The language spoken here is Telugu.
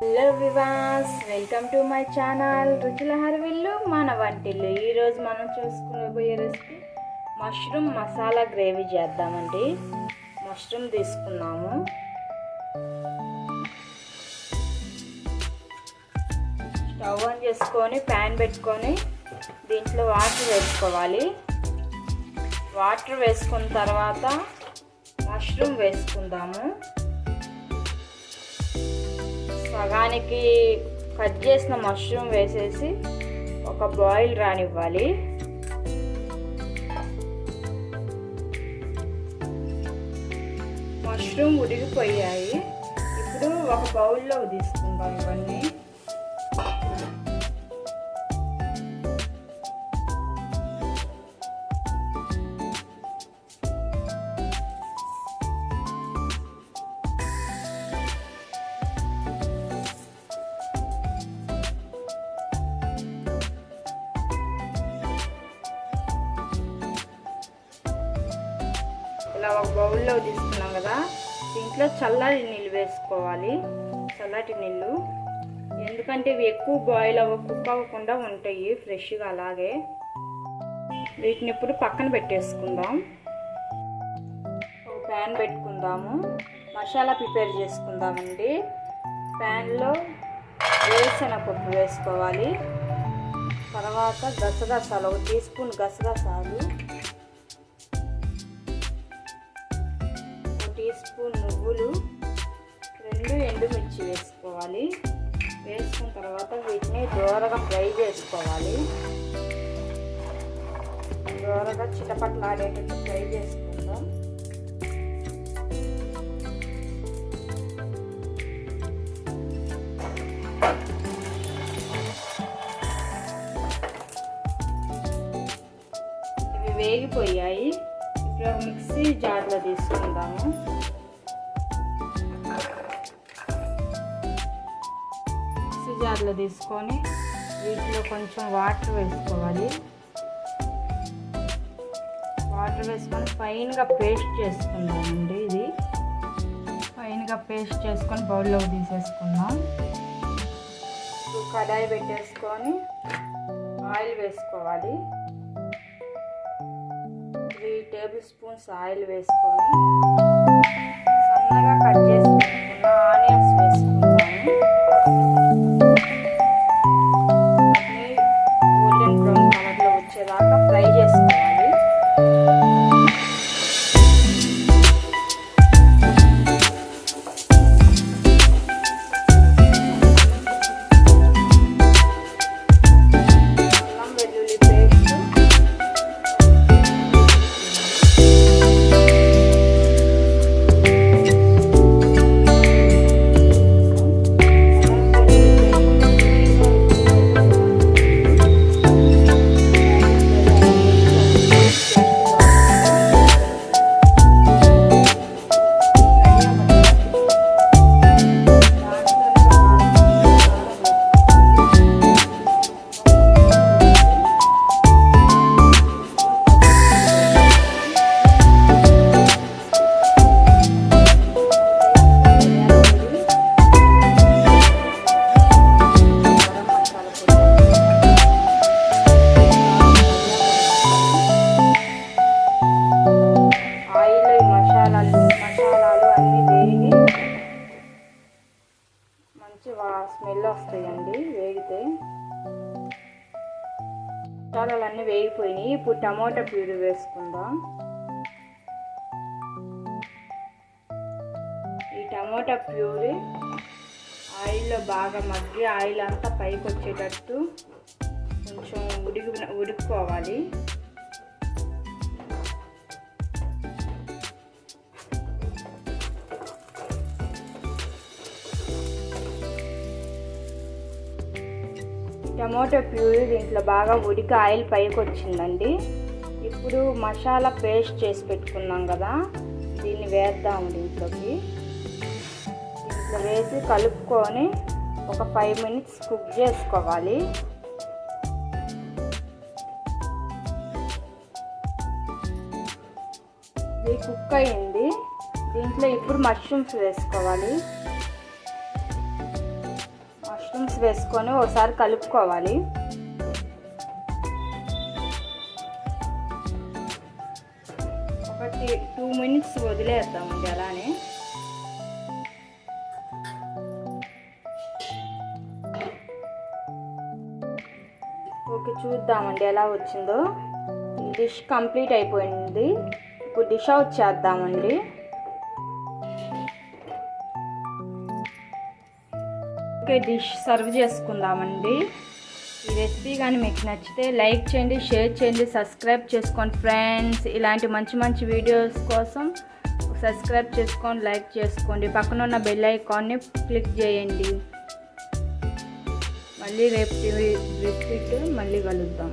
Hello viewers welcome to my channel Ruchula Harivillu మన వంటిల్లు. ఈరోజు మనం చూసుకునే రెసిపీ మష్రూమ్ మసాలా గ్రేవీ చేద్దామండి. మష్రూమ్ తీసుకున్నాము. స్టవ్ ఆన్ చేసుకొని ప్యాన్ పెట్టుకొని దీంట్లో వాటర్ వేసుకోవాలి. వాటర్ వేసుకున్న తర్వాత మష్రూమ్ వేసుకుందాము. సగానికి కట్ చేసిన మష్రూమ్ వేసేసి ఒక బాయిల్ రానివ్వాలి. మష్రూమ్ ఉడికిపోయాయి. ఇప్పుడు ఒక బౌల్లో తీసుకుందాం ఇవన్నీ. ఇలా ఒక బౌల్లో తీసుకున్నాం కదా దీంట్లో చల్లటి నీళ్ళు వేసుకోవాలి. చల్లటి నీళ్ళు. ఎందుకంటే ఇవి ఎక్కువ బాయిల్ అవ్వ కుక్ అవ్వకుండా ఉంటాయి ఫ్రెష్గా అలాగే. వీటిని ఇప్పుడు పక్కన పెట్టేసుకుందాం. ఒక ప్యాన్ పెట్టుకుందాము. మసాలా ప్రిపేర్ చేసుకుందామండి. ప్యాన్లో వేరుశనగపప్పు వేసుకోవాలి. తర్వాత గసగసాలు ఒక టీ స్పూన్ గసగసాలు. స్పూన్ నువ్వులు రెండు ఎండుమిర్చి వేసుకోవాలి. వేసుకున్న తర్వాత వీటిని దూరగా ఫ్రై చేసుకోవాలి. దూరగా చిటపట్లాడేటట్టు ఫ్రై చేసుకుందాం. ఇవి వేగిపోయాయి. జార్లో తీసుకొని వీటిలో కొంచెం వాటర్ వేసుకోవాలి. వాటర్ వేసుకొని ఫైన్గా పేస్ట్ చేసుకుందామండి ఇది. ఫైన్గా పేస్ట్ చేసుకొని బౌల్లోకి తీసేసుకుందాం. కడాయి పెట్టేసుకొని ఆయిల్ వేసుకోవాలి. త్రీ టేబుల్ స్పూన్స్ ఆయిల్ వేసుకొని సన్నగా కట్ చేసుకుని ఆనియన్స్ వస్తాయండి వేగితే. మసాలాలు అన్నీ వేగిపోయినాయి. ఇప్పుడు టమోటా ప్యూరీ వేసుకుందాం. ఈ టమోటా ప్యూరీ ఆయిల్లో బాగా మగ్గి ఆయిల్ అంతా పైకి వచ్చేటట్టు కొంచెం ఉడికి ఉడుకుకోవాలి టమాటో ప్యూరీ దీంట్లో బాగా ఉడికి ఆయిల్ పైకి వచ్చిందండి. ఇప్పుడు మసాలా పేస్ట్ చేసి పెట్టుకున్నాం కదా దీన్ని వేద్దాం దీంట్లోకి. దీంట్లో వేసి కలుపుకొని ఒక ఫైవ్ మినిట్స్ కుక్ చేసుకోవాలి. ఇది కుక్ అయింది. దీంట్లో ఇప్పుడు మష్రూమ్స్ వేసుకోవాలి. వేసుకొని ఒకసారి కలుపుకోవాలి. ఒకటి టూ మినిట్స్ వదిలేద్దామండి అలానే. ఓకే చూద్దామండి ఎలా వచ్చిందో. డిష్ కంప్లీట్ అయిపోయింది. ఇప్పుడు డిష్ అవుట్ చేద్దామండి. ఓకే డిష్ సర్వ్ చేసుకుందామండి. ఈ రెసిపీ కానీ మీకు నచ్చితే లైక్ చేయండి షేర్ చేయండి సబ్స్క్రైబ్ చేసుకోండి ఫ్రెండ్స్. ఇలాంటి మంచి మంచి వీడియోస్ కోసం సబ్స్క్రైబ్ చేసుకోండి లైక్ చేసుకోండి. పక్కన ఉన్న బెల్ ఐకాన్ని క్లిక్ చేయండి. మళ్ళీ రేపు రిపీట్ మళ్ళీ కలుద్దాం.